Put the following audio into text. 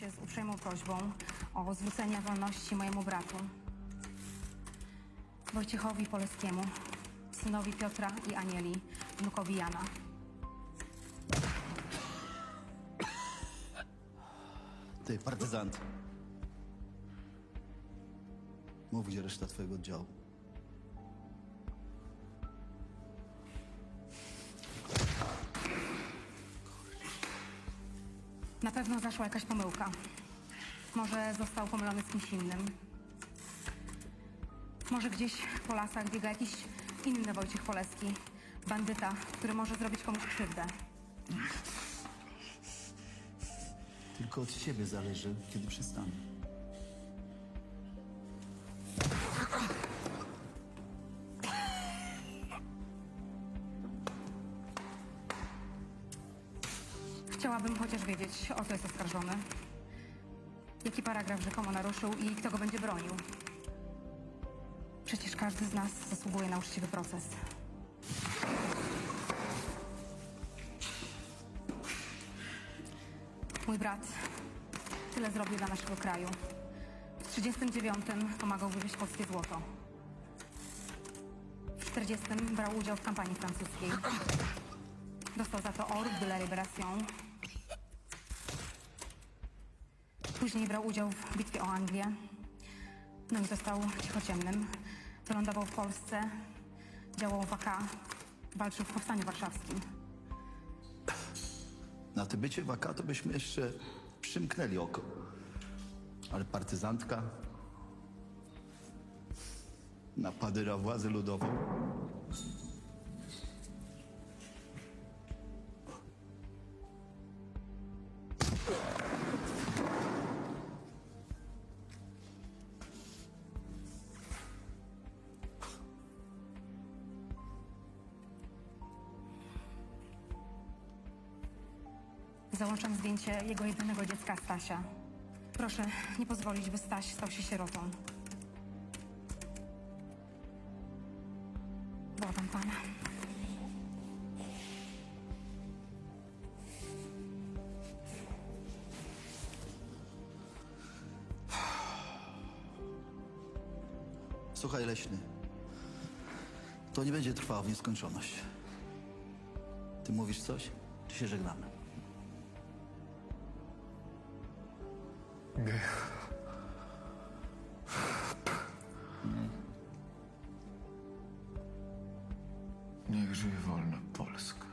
się z uprzejmą prośbą o zwrócenie wolności mojemu bratu, Wojciechowi Poleskiemu, synowi Piotra i Anieli, wnukowi Jana. Ty, partyzant. Mów, gdzie reszta twojego oddziału. Na pewno zaszła jakaś pomyłka. Może został pomylony z kimś innym. Może gdzieś po lasach biega jakiś inny Wojciech Poleski, bandyta, który może zrobić komuś krzywdę. Tylko od ciebie zależy, kiedy przestanę. Chciałabym chociaż wiedzieć, o co jest oskarżony. Jaki paragraf rzekomo naruszył i kto go będzie bronił. Przecież każdy z nas zasługuje na uczciwy proces. Mój brat tyle zrobił dla naszego kraju. W 39 pomagał wywieźć polskie złoto. W 40 brał udział w kampanii francuskiej. Dostał za to Ordre de la Libération. Później brał udział w bitwie o Anglię. No i został cichociemnym. Wylądował w Polsce, działał w AK, walczył w Powstaniu Warszawskim. Na te bycie waka to byśmy jeszcze przymknęli oko. Ale partyzantka... Napady na władzę ludową. Załączam zdjęcie jego jedynego dziecka Stasia. Proszę nie pozwolić, by Staś stał się sierotą. Błagam pana. Słuchaj, Leśny. To nie będzie trwało w nieskończoność. Ty mówisz coś, czy się żegnamy? Niech żyje wolność.